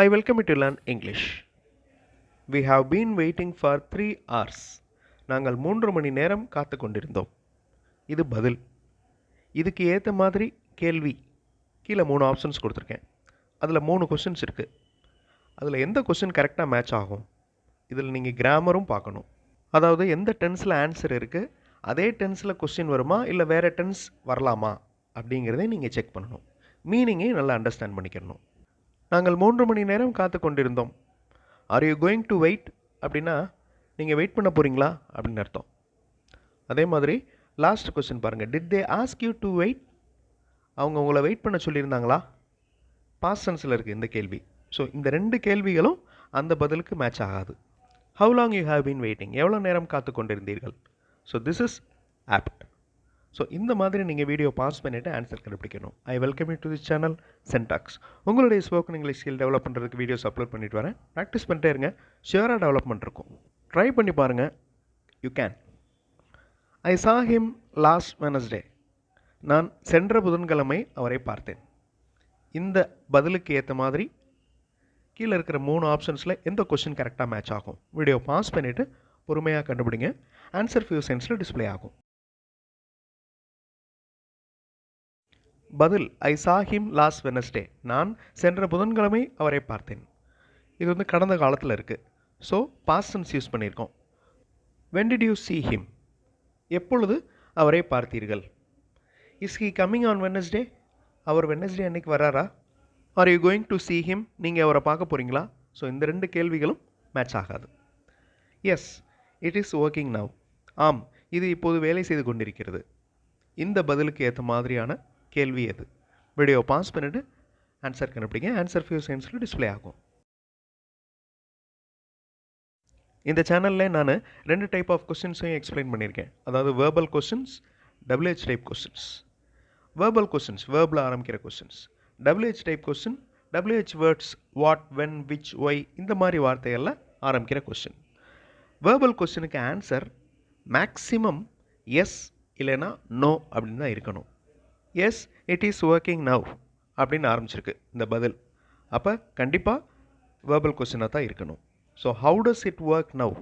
I welcome you to learn English. We have been waiting for three hours. நாங்கள் மூன்று மணி நேரம் காத்து கொண்டிருந்தோம். இது பதில். இதுக்கு ஏற்ற மாதிரி கேள்வி. கீழே மூணு ஆப்ஷன்ஸ் கொடுத்துருக்கேன். அதில் மூணு கொஷின்ஸ் இருக்குது அதில் எந்த கொஷின் கரெக்டாக மேட்ச் ஆகும்? இதில் நீங்கள் கிராமரும் பார்க்கணும். அதாவது எந்த டென்ஸில் ஆன்சர் இருக்குது அதே டென்ஸில் கொஸ்டின் வருமா? இல்லை வேறு டென்ஸ் வரலாமா? அப்படிங்கிறதையும் நீங்கள் செக் பண்ணணும். மீனிங்கையும் நல்லா அண்டர்ஸ்டாண்ட் பண்ணிக்கணும். நாங்கள் மூன்று மணி நேரம் காத்து கொண்டிருந்தோம். Are you going to wait அப்படின்னா நீங்கள் வெயிட் பண்ண போகிறீங்களா அப்படின்னு அர்த்தம். அதே மாதிரி லாஸ்ட் கொஸ்டின் பாருங்கள் did they ask you to wait அவங்க உங்களை வெயிட் பண்ண சொல்லியிருந்தாங்களா? பாஸ்டன்ஸில் இருக்குது இந்த கேள்வி. ஸோ இந்த ரெண்டு கேள்விகளும் அந்த பதிலுக்கு மேட்ச் ஆகாது. How long you have been waiting எவ்வளோ நேரம் காத்து கொண்டிருந்தீர்கள்? So this is apt so இந்த மாதிரி நீங்கள் வீடியோ பாஸ் பண்ணிவிட்டு ஆன்சர் கண்டுபிடிக்கணும். I welcome you to this channel Centax உங்களுடைய ஸ்போக்கன் இங்கிலீஷ் ஸ்கில் டெவலப் பண்ணுறதுக்கு வீடியோஸ் அப்லோட் பண்ணிட்டு வரேன். ப்ராக்டிஸ் பண்ணிட்டே இருங்க. ஷியராக டெவலப்மெண்ட் இருக்கும் ட்ரை பண்ணி பாருங்கள் யூ கேன் ஐ சா ஹிம் லாஸ்ட் வெனஸ்டே நான் சென்ற புதன்கிழமை அவரை பார்த்தேன். இந்த பதிலுக்கு ஏற்ற மாதிரி கீழே இருக்கிற மூணு ஆப்ஷன்ஸில் எந்த கொஷின் கரெக்டாக மேட்ச் ஆகும்? வீடியோ பாஸ் பண்ணிவிட்டு பொறுமையாக கண்டுபிடிங்க. ஆன்சர் ஃபியூ சென்ஸில் டிஸ்ப்ளே ஆகும். பதில் ஐ சா ஹிம் லாஸ்ட் வெனஸ்டே. நான் சென்ற புதன்கிழமை அவரை பார்த்தேன். இது வந்து கடந்த காலத்தில் இருக்குது ஸோ பாஸ்டன்ஸ் யூஸ் பண்ணியிருக்கோம். When did you see him எப்பொழுது அவரை பார்த்தீர்கள்? Is he coming on Wednesday our Wednesday அன்னைக்கு வராரா are you going to see him நீங்கள் அவரை பார்க்க போகிறீங்களா ஸோ இந்த ரெண்டு கேள்விகளும் மேட்ச் ஆகாது. Yes it is working now ஆம் இது இப்போது வேலை செய்து கொண்டிருக்கிறது. இந்த பதிலுக்கு ஏற்ற மாதிரியான கேள்வி எது? வீடியோ பாஸ் பண்ணிவிட்டு ஆன்சர் கண்டுபிடிங்க. ஆன்சர் ஃபியூ செகண்ட்ஸில் டிஸ்ப்ளே ஆகும். இந்த சேனலில் நான் ரெண்டு டைப் ஆஃப் கொஸ்டின்ஸையும் எக்ஸ்பிளைன் பண்ணியிருக்கேன் அதாவது verbal questions WH type questions verbal questions waybill ஆரம்பிக்கிற questions WH type question WH words what when which why இந்த மாதிரி வார்த்தைகளில் ஆரம்பிக்கிற கொஸ்டின் வேர்பல் கொஸ்டினுக்கு ஆன்சர் மேக்ஸிமம் எஸ் இல்லைன்னா நோ அப்படின்னு தான் இருக்கணும். Yes it is working now அப்படின்னு ஆரம்பிச்சிருக்கு இந்த பதில். அப்போ கண்டிப்பாக வேர்பல் கொஸ்டினாக தான் இருக்கணும். So how does it work now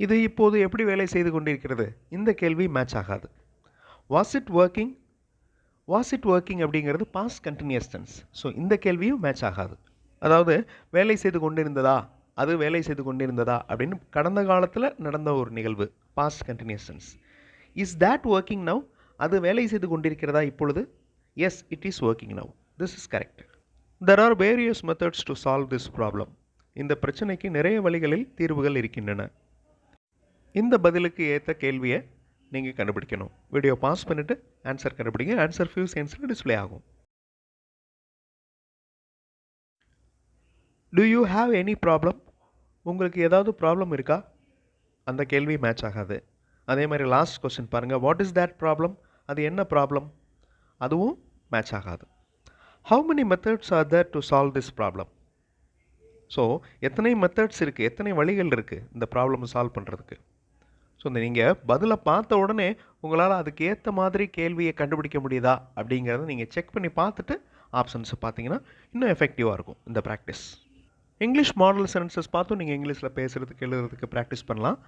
இது இப்போது எப்படி வேலை செய்து கொண்டிருக்கிறது? இந்த கேள்வி மேட்ச் ஆகாது. Was it working was it working அப்படிங்கிறது பாஸ்ட் கண்டினியூஸ் டென்ஸ் ஸோ இந்த கேள்வியும் மேட்ச் ஆகாது. அதாவது வேலை செய்து கொண்டிருந்ததா? அது வேலை செய்து கொண்டிருந்ததா? அப்படின்னு கடந்த காலத்தில் நடந்த ஒரு நிகழ்வு past continuous tense is that working now அது வேலை செய்து கொண்டிருக்கிறதா இப்பொழுது? Yes it is working now this is correct there are various methods to solve this problem இந்த பிரச்சனைக்கு நிறைய வழிகளில் தீர்வுகள் இருக்கின்றன. இந்த பதிலுக்கு ஏற்ற கேள்வியை நீங்கள் கண்டுபிடிக்கணும். வீடியோ பாஸ் பண்ணிவிட்டு ஆன்சர் கண்டுபிடிங்க. ஆன்சர் ஃபியூ சென்ஸில் டிஸ்பிளே ஆகும். Do you have any problem உங்களுக்கு ஏதாவது ப்ராப்ளம் இருக்கா? அந்த கேள்வி மேட்ச் ஆகாது. அதே மாதிரி லாஸ்ட் கொஸ்டின் பாருங்கள் வாட் இஸ் தேட் ப்ராப்ளம் அது என்ன ப்ராப்ளம் அதுவும் மேட்ச் ஆகாது. How many methods are there to solve this problem so எத்தனை மெத்தட்ஸ் இருக்குது எத்தனை வழிகள் இருக்குது இந்த ப்ராப்ளம் சால்வ் பண்ணுறதுக்கு ஸோ இந்த நீங்கள் பதிலை பார்த்த உடனே உங்களால் அதுக்கு ஏற்ற மாதிரி கேள்வியை கண்டுபிடிக்க முடியுதா? அப்படிங்கிறத நீங்கள் செக் பண்ணி பார்த்துட்டு ஆப்ஷன்ஸை பார்த்தீங்கன்னா இன்னும் எஃபெக்டிவாக இருக்கும் இந்த ப்ராக்டிஸ் இங்கிலீஷ் மாடல் சென்டென்சஸ் பார்த்தும் நீங்கள் இங்கிலீஷில் பேசுகிறதுக்கு எழுதுறதுக்கு ப்ராக்டிஸ் பண்ணலாம்.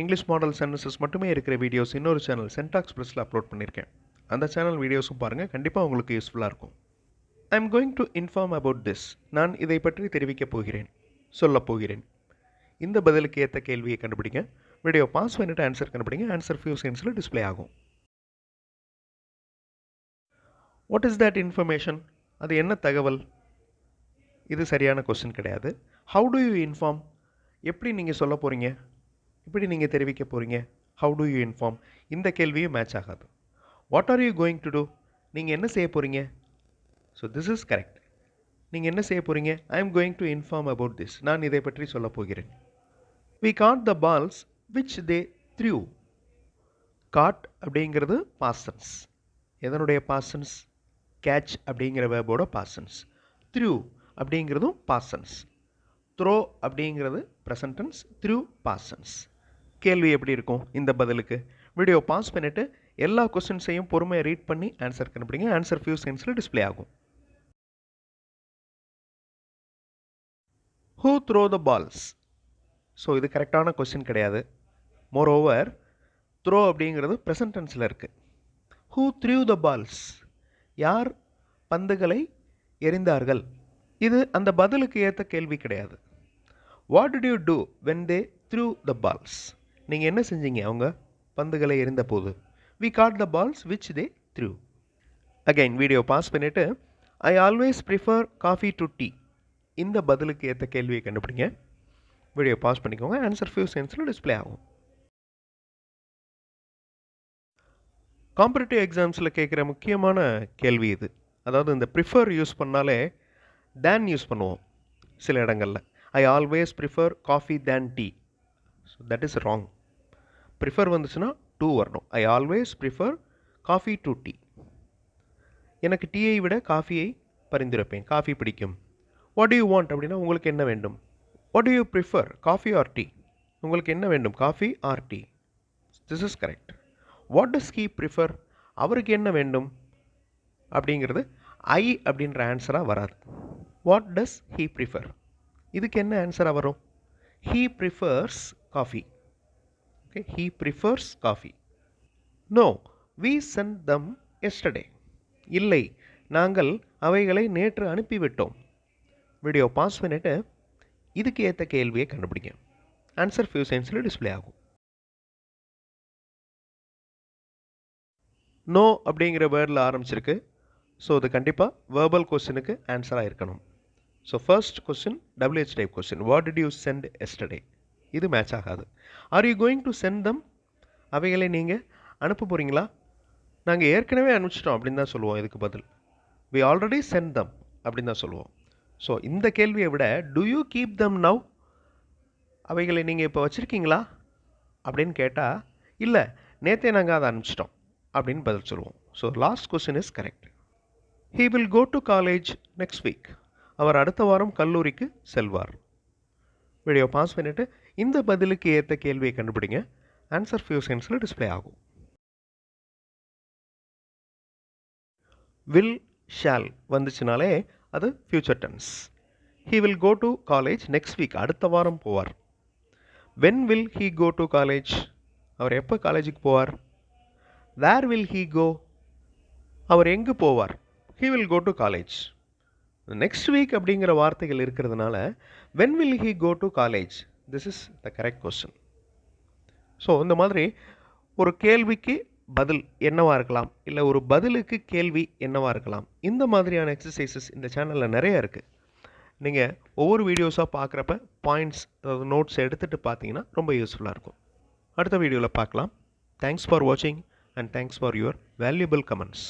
இங்கிலீஷ் மாடல் சென்டென்சஸ் மட்டுமே இருக்கிற வீடியோஸ் இன்னொரு சேனல் சென்டாக்ஸ் ப்ரெஸ்ஸில் அப்லோட் பண்ணியிருக்கேன் அந்த சேனல் வீடியோஸும் பாருங்கள் கண்டிப்பாக உங்களுக்கு யூஸ்ஃபுல்லாக இருக்கும். I am going to inform about this நான் இதை பற்றி தெரிவிக்கப் போகிறேன். சொல்லப் போகிறேன். இந்த பதிலுக்கு ஏற்ற கேள்வியை கண்டுபிடிங்க. வீடியோ பாஸ் பண்ணிவிட்டு ஆன்சர் கண்டுபிடிங்க. ஆன்சர் ஃபியூ சென்ஸில் டிஸ்ப்ளே ஆகும். வாட் இஸ் தட் இன்ஃபர்மேஷன் அது என்ன தகவல்? இது சரியான கொஸ்டின் கிடையாது. ஹவு டு யூ இன்ஃபார்ம் எப்படி நீங்கள் சொல்ல போகிறீங்க இப்படி நீங்கள் தெரிவிக்க போகிறீங்க ஹவு டு யூ இன்ஃபார்ம் இந்த கேள்வியும் மேட்ச் ஆகாது. What are you going to do நீங்கள் என்ன செய்ய போகிறீங்க ஸோ திஸ் இஸ் கரெக்ட் நீங்கள் என்ன செய்ய போகிறீங்க I am going to inform about this நான் இதை பற்றி சொல்ல போகிறேன். We caught the balls which they threw caught அப்படிங்கிறது பாசன்ஸ் எதனுடைய பாசன்ஸ் கேட்ச் அப்படிங்கிற வேர்போட பாசன்ஸ் த்ரூ அப்படிங்கிறதும் பாசன்ஸ் த்ரோ அப்படிங்கிறது present tense threw past tense கேள்வி எப்படி இருக்கும்? இந்த பதிலுக்கு. வீடியோ பாஸ் பண்ணிவிட்டு எல்லா கொஸ்டின்ஸையும் பொறுமையாக ரீட் பண்ணி ஆன்சர் கண்டுபிடிங்க. ஆன்சர் ஃபியூ சென்ஸில் டிஸ்ப்ளே ஆகும். Who throw the balls so இது கரெக்டான கொஸ்டின் கிடையாது. மோர் ஓவர் த்ரோ அப்படிங்கிறது ப்ரெசன்ட் டென்ஸில் இருக்குது ஹூ த்ரூ த பால்ஸ் யார் பந்துகளை எறிந்தார்கள்? இது அந்த பதிலுக்கு ஏற்ற கேள்வி கிடையாது. What did you do when they threw the balls நீங்கள் என்ன செஞ்சீங்க அவங்க? பந்துகளை எரிந்த போது we caught the balls which they threw again video pause பண்ணிவிட்டு I always prefer coffee to tea இந்த பதிலுக்கு ஏற்ற கேள்வியை கண்டுபிடிங்க. வீடியோ பாஸ் பண்ணிக்கோங்க. ஆன்சர் ஃபியூ சென்ஸில் டிஸ்பிளே ஆகும். காம்படிட்டிவ் எக்ஸாம்ஸில் கேட்குற முக்கியமான கேள்வி இது. அதாவது இந்த ப்ரிஃபர் யூஸ் பண்ணாலே தேன் யூஸ் பண்ணுவோம் சில இடங்களில். I always prefer coffee than tea so that is wrong prefer வந்துச்சுன்னா டூ வரணும். I always prefer coffee to tea எனக்கு டீயை விட காஃபியை பரிந்துரைப்பேன் காஃபி பிடிக்கும். வாட் யூ வாண்ட் அப்படின்னா உங்களுக்கு என்ன வேண்டும்? What you prefer coffee or tea உங்களுக்கு என்ன வேண்டும் coffee or tea this is correct what does he prefer அவருக்கு என்ன வேண்டும்? அப்படிங்கிறது ஐ அப்படின்ற ஆன்சராக வராது. வாட் டஸ் ஹீ ப்ரிஃபர் இதுக்கு என்ன ஆன்சராக வரும்? He prefers coffee okay he prefers coffee no we sent them yesterday இல்லை நாங்கள் அவைகளை நேற்று அனுப்பிவிட்டோம். வீடியோ பாஸ் பண்ணிவிட்டு இதுக்கு ஏற்ற கேள்வியை கண்டுபிடிங்க. ஆன்சர் ஃபியூ சயின்ஸில் டிஸ்பிளே ஆகும். நோ அப்படிங்கிற வேர்டில் ஆரம்பிச்சிருக்கு. ஸோ அது கண்டிப்பாக வேர்பல் கொஸ்டினுக்கு ஆன்சராக இருக்கணும் so first question WH type question what did you send yesterday இது மேட்ச் ஆகாது. Are you going to send them அவைகளை நீங்கள் அனுப்ப போகிறீங்களா நாங்கள் ஏற்கனவே அனுப்பிச்சிட்டோம் அப்படின்னு தான் சொல்லுவோம் இதுக்கு பதில். வி ஆல்ரெடி சென்ட் தம் அப்படின்னு தான் சொல்லுவோம். ஸோ இந்த கேள்வியை விட do you keep them now அவைகளை நீங்கள் இப்போ வச்சுருக்கீங்களா? அப்படின்னு கேட்டால் இல்லை நேற்றே நாங்கள் அதை அனுப்பிச்சிட்டோம் அப்படின்னு பதில் சொல்லுவோம். So last question is correct he will go to college next week அவர் அடுத்த வாரம் கல்லூரிக்கு செல்வார். வீடியோ பாஸ் பண்ணிவிட்டு இந்த பதிலுக்கு ஏற்ற கேள்வியை கண்டுபிடிங்க. ஆன்சர் ஃபியூ சென்ஸில் டிஸ்பிளே ஆகும். வில் ஷால் வந்துச்சுனாலே அது future tense he will go to college next week அடுத்த வாரம் போவார். When will he go to college அவர் எப்போ காலேஜுக்கு போவார்? வேர் வில் ஹீ கோ அவர் எங்கு போவார்? He will go to college next week அப்படிங்கிற வார்த்தைகள் இருக்கிறதுனால when will he go to college this is the correct question so இந்த மாதிரி ஒரு கேள்விக்கு பதில் என்னவாக இருக்கலாம்? இல்லை ஒரு பதிலுக்கு கேள்வி என்னவாக இருக்கலாம்? இந்த மாதிரியான எக்ஸசைசஸ் இந்த சேனலில் நிறைய இருக்குது நீங்கள் ஒவ்வொரு வீடியோஸாக பார்க்குறப்ப பாயிண்ட்ஸ் அதாவது நோட்ஸ் எடுத்துகிட்டு பார்த்தீங்கன்னா ரொம்ப யூஸ்ஃபுல்லாக இருக்கும். அடுத்த வீடியோவில் பார்க்கலாம் தேங்க்ஸ் ஃபார் வாட்சிங் and thanks for your valuable comments